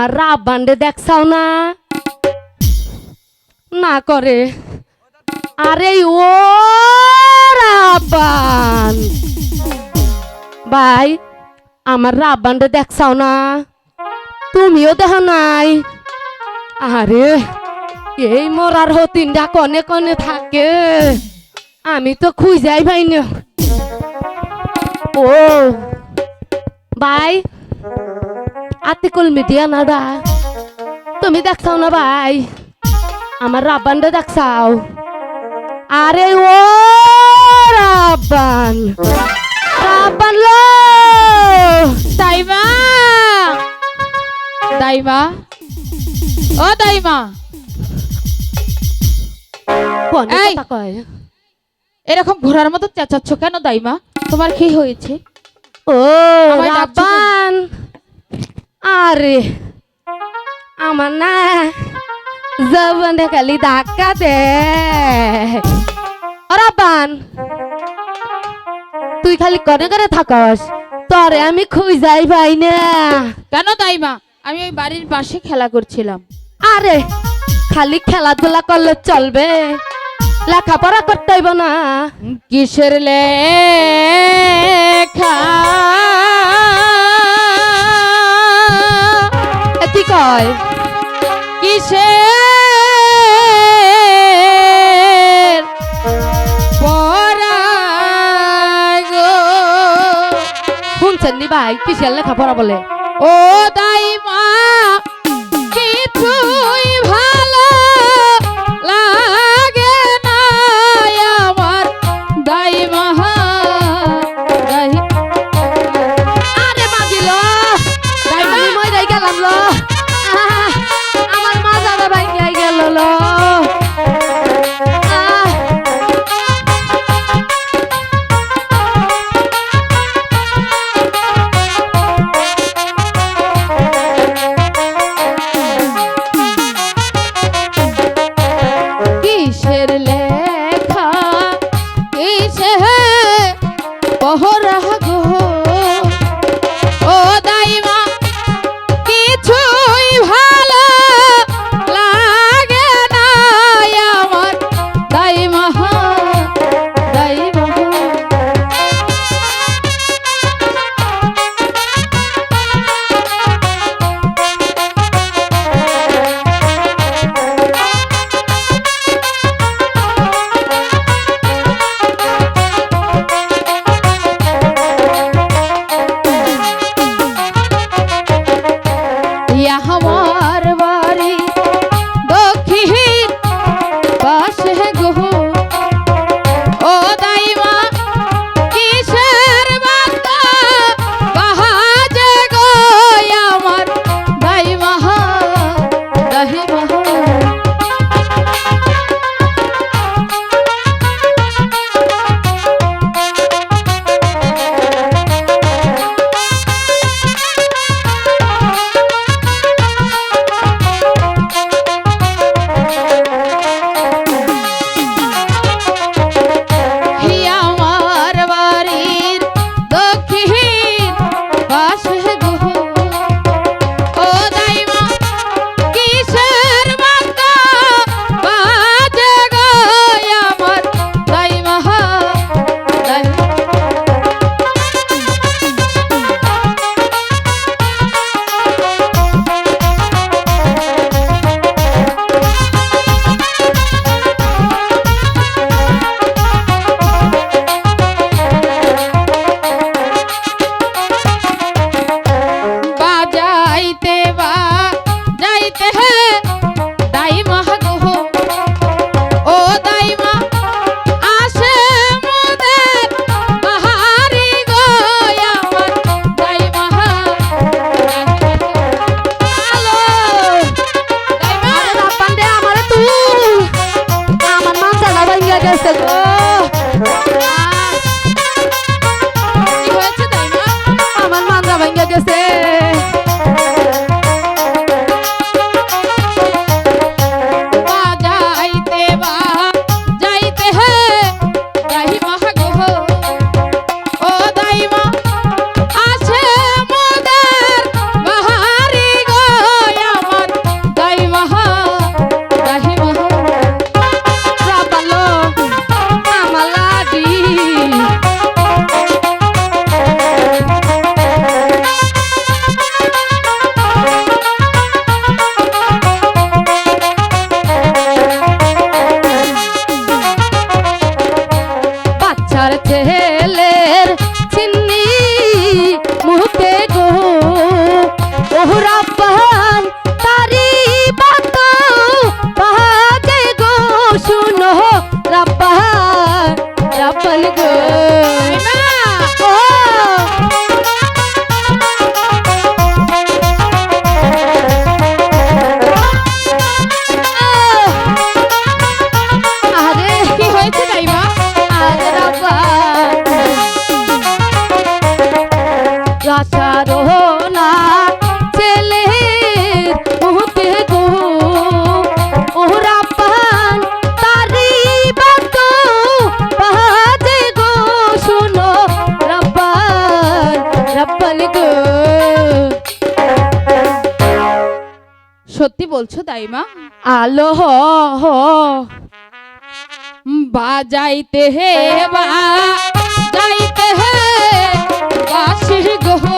আমার রাব্বান্ডে দেখছাও না? না করে। আরে ও রাব্বান। ভাই, আমার রাব্বান্ডে দেখছাও না? তুমিও দেখা নাই? আরে, এই মরার হতিনটা কনে কনে থাকে। আমি তো খুঁজাই ভাই ও, ভাই আতিকুল মিডিয়া না দা তুমি দেখছাও না ভাই? আমার রাব্বানটা দেখছাও। আরে ও রাব্বান। রাব্বান লো। দাইমা। দাইমা। ও এই! কথা কয়? এরকম ঘোড়ার মতো চেঁচাচ্ছ কেন দাইমা? তোমার কি হয়েছে? ও রাব্বান। আরে আমার না জবনে খালি ধাক্কা দে। ও রাব্বান তুই খালি করে করে থাকস তরে আমি খুঁজ যাই পাই না। কেন তাই মা? আমি ওই বাড়ির পাশে খেলা করছিলাম। আরে খালি খেলাধুলা করলে চলবে লেখাপড়া করতে হইব না। কিসের লেখা কয়? কিসে শুনছেন নি ভাই? কিসের লেখাপড়া বলে? ও দাইমা কিছুই রাচারো না, ছেলের মুখে গো। ওরা পান তারি বাত বাজে গো, শুনো রব্বান রব্বান গো। সত্যি বলছো দাইমা? আলো হ বাজাইতে হে বা, যাইতে হে গো